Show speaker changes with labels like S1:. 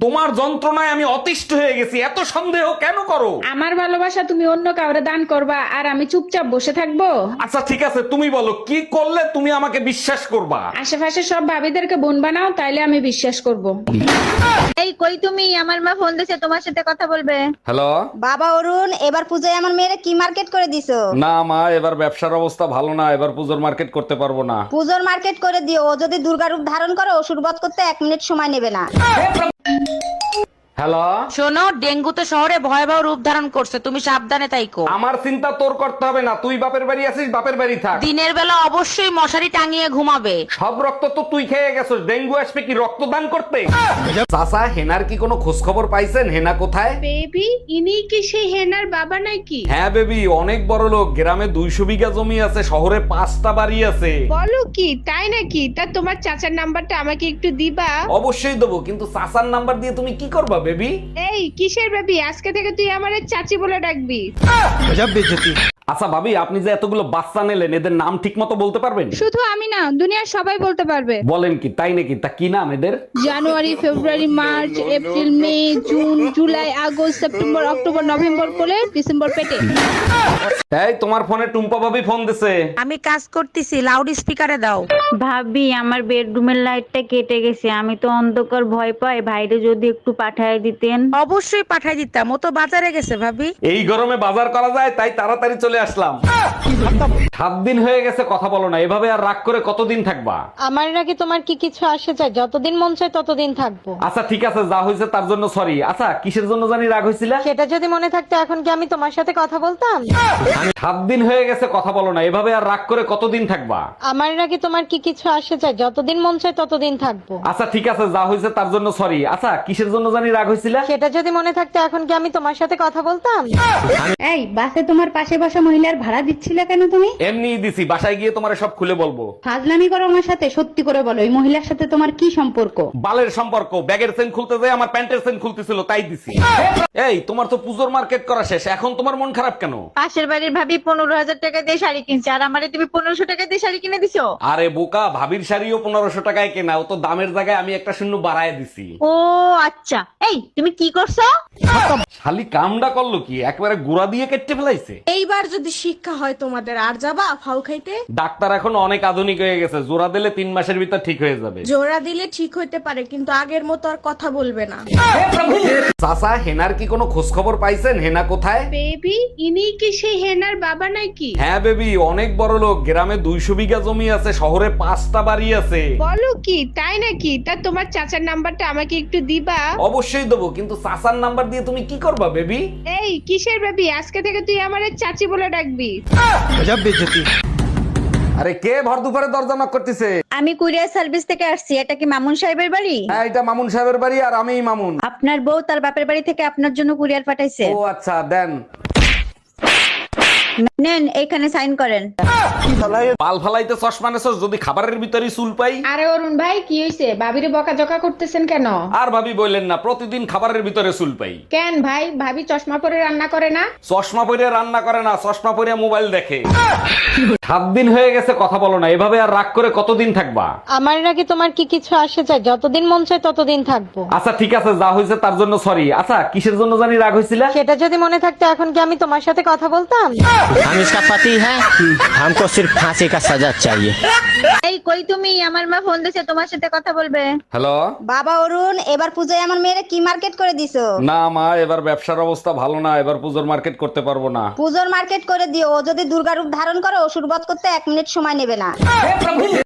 S1: তোমার যন্ত্রণায় আমি অতিষ্ঠ হয়ে গেছি। এত সন্দেহ কেন করো?
S2: আমার ভালোবাসা তুমি অন্য কাউরে দান করবা আর আমি চুপচাপ বসে থাকব?
S1: আচ্ছা ঠিক আছে তুমি বলো কি করলে তুমি আমাকে বিশ্বাস করবা?
S2: আশেপাশে সব ভাবিদেরকে বোন বানাও তাইলে আমি বিশ্বাস করব।
S3: এই কই তুমি? আমার মা ফোন দিছে তোমার সাথে কথা বলবে।
S1: হ্যালো?
S4: বাবা অরুণ এবার পূজায় আমার মেয়েরা কি মার্কেট করে দিছো?
S1: না মা এবার ব্যবসার অবস্থা ভালো না এবার পূজোর মার্কেট করতে পারব না।
S4: পূজোর মার্কেট করে দিও ও যদি দুর্গা রূপ ধারণ করে অসুর বধ করতে এক মিনিট সময় নেবে না। Thank you.
S1: হ্যালো?
S5: শোনো ডেঙ্গু তো শহরে ভয়াবহ রূপ ধারণ করছে। তুমি সাবধানে তাইকো
S1: আমার চিন্তা তোর করতে হবে না তুই বাপের বাড়ি আছিস বাপের বাড়ি থাক।
S5: দিনের বেলা অবশ্যই মশারি টাঙিয়ে ঘুমাবে।
S1: সব রক্ত তো তুই খেয়ে গেছিস ডেঙ্গু আসবে কি রক্তদান করতে? চাচা হেনার কি কোনো খোঁজ খবর পাইছেন? হেনা কোথায়?
S2: বেবি ইনি কি সেই হেনার বাবা নাকি?
S1: হ্যাঁ বেবি অনেক বড় লোক গ্রামে দুইশো বিঘা জমি আছে শহরে পাঁচটা বাড়ি আছে।
S2: বলো কি তাই নাকি? তা তোমার চাচার নাম্বারটা আমাকে একটু দিবা।
S1: অবশ্যই দেবো কিন্তু চাচার নাম্বার দিয়ে তুমি কি করবা বেবি?
S2: এই কিসের বেবি? আজকে থেকে তুই আমারে চাচি বলে ডাকবি।
S1: গজব বেজতি আচ্ছা ভাবি আপনি যে এতগুলো বাচ্চা নিলেন এদের নাম ঠিক মতো বলতে পারবেন?
S2: শুধু আমি না দুনিয়ার সবাই বলতে পারবে।
S1: বলেন কি তাই নাকি? তা কি নাম এদের?
S2: January February March April May June July August September October November করে ডিসেম্বর পেটে।
S1: এই তোমার ফোনে টুম্পা ভাবি ফোন দিছে।
S5: আমি কাজ করতেছি লাউড স্পিকারে দাও।
S6: ভাবি আমার বেডরুমের লাইটটা কেটে গেছে। আমি তো অন্ধকার ভয় পাই। ভাইরে যদি একটু পাঠায় দিতেন।
S5: অবশ্যই পাঠাই দিতাম। ও তো বাজারে গেছে ভাবি।
S1: এই গরমে বাজার করা যায় তাই তাড়াতাড়ি চলে আসলাম। সাত দিন হয়ে গেছে কথা বলো না। এভাবে আর রাগ করে কতদিন থাকবা?
S7: আমার নাকি তোমার কি কিছু আসে চাই যতদিন মন চায় ততদিন থাকব।
S1: আচ্ছা ঠিক আছে যা হয়েছে তার জন্য সরি আচ্ছা কিসের জন্য জানি রাগ হয়েছিল?
S7: সেটা যদি মনে থাকতো এখন কি আমি তোমার সাথে কথা বলতাম?
S1: সাত দিন হয়ে গেছে কথা বলো না এভাবে আর রাগ করে কতদিন থাকবা?
S7: আমার নাকি তোমার কি কিছু আসে চাই যতদিন মন চায় ততদিন থাকব।
S1: আচ্ছা ঠিক আছে যা হয়েছে তার জন্য সরি আচ্ছা কিসের জন্য জানি রাগ হয়েছিল?
S7: সেটা যদি মনে থাকতো এখন কি আমি তোমার সাথে কথা বলতাম?
S6: এই বাসে তোমার পাশে বসা মহিলার ভাড়া দিচ্ছিলে কেন তুমি?
S1: এমনি দিছি বাসায় গিয়ে তোমার সব খুলে বলব।
S6: ফাজলামি করো আমার সাথে সত্যি করে বলো এই মহিলার সাথে তোমার কি সম্পর্ক?
S1: বালের সম্পর্ক ব্যাগের চেন খুলতে যায় আমার প্যান্টের চেন খুলতেছিল তাই দিছি। এই তোমার তো পুজোর মার্কেট করা শেষ এখন তোমার মন খারাপ কেন?
S3: পাশের বাড়ির ভাবি পনেরো হাজার টাকা দিয়ে শাড়ি কিনছে আর আমারে তুমি পনেরোশো টাকা দিয়ে শাড়ি কিনে দিছো?
S1: আরে বোকা ভাবির শাড়িও পনেরোশো টাকায় কেনা ও তো দামের জায়গায় আমি একটা শূন্য বাড়ায় দিছি।
S3: ও আচ্ছা। এই তুমি কি করছ?
S1: শালি কামডা করল কি? একবারে গুড়া দিয়ে কেটে ফেলাইছে?
S8: এইবার যদি শিক্ষা হয় তোমাদের আর যাবা ফাউ খাইতে?
S1: ডাক্তার এখন অনেক আধুনিক হয়ে গেছে জোড়া দিলে তিন মাসের ভিতর ঠিক হয়ে যাবে।
S8: জোড়া দিলে ঠিক হইতে পারে কিন্তু আগের মতো আর কথা বলবে না।
S1: চাচা হেনার কি কোনো খোঁজ খবর পাইছেন? হেনা কোথায়?
S2: বেবি ইনি কি সেই হেনার বাবা নাকি?
S1: হ্যাঁ বেবি অনেক বড় লোক। গ্রামে দুইশো বিঘা জমি আছে শহরে পাঁচটা বাড়ি আছে।
S2: বলো কি তাই নাকি? তা তোমার চাচার নাম্বারটা আমাকে একটু দিবা।
S1: অবশ্যই দেবো কিন্তু চাচার নাম্বার দিয়ে তুমি কি করবা বেবি?
S2: এই কিসের বেবি? আজকে থেকে তুই আমার চাচি বলে ডাকবি।
S1: আরে কে ভর দুপুরে দরজা knock করতেছে?
S3: আমি কুরিয়ার সার্ভিস থেকে আসছি এটা কি মামুন সাহেবের বাড়ি?
S1: হ্যাঁ এটা মামুন সাহেবের বাড়ি আর আমিই মামুন।
S3: আপনার বউ তার বাপের বাড়ি থেকে আপনার জন্য কুরিয়ার পাঠাইছে।
S1: ও আচ্ছা দেন।
S3: নেন এখানে সাইন করেন।
S1: পাল ফালাইতে চশমা নেছস যদি খাবারের ভিতরে চুল পাই।
S2: আরে অরুণ ভাই কি হয়েছে ভাবিরে বকাঝকা করতেছেন কেন?
S1: আর ভাবি বললেন না প্রতিদিন খাবারের ভিতরে চুল পাই।
S2: কেন ভাই? ভাবি চশমা পরে রান্না করে না?
S1: চশমা পরে রান্না করে না চশমা পরে মোবাইল দেখে। সাত দিন হয়ে গেছে কথা বলো না এভাবে আর রাগ করে কতদিন থাকবা?
S7: আমার নাকি তোমার কি কিছু আসে চাই যতদিন মন চায় ততদিন থাকব।
S1: আচ্ছা ঠিক আছে যা হয়েছে তার জন্য সরি আচ্ছা কিসের জন্য জানি রাগ হয়েছিল
S7: সেটা যদি মনে থাকতো এখন কি আমি তোমার সাথে কথা বলতাম?
S9: हम इसका पति है हमको सिर्फ फांसी का सजा चाहिए
S3: এই কই তুমি আমার মা ফোন দিছে তোমার সাথে কথা বলবে
S1: হ্যালো
S4: বাবা অরুণ এবার পূজায় আমার মেয়েরা কি মার্কেট করে দিছো
S1: না মা এবার ব্যবসার অবস্থা ভালো না এবার পুজোর মার্কেট করতে পারবো না
S4: পুজোর মার্কেট করে দিও ও যদি দুর্গা রূপ ধারণ করে অসুর বধ করতে এক মিনিট সময় নেবে না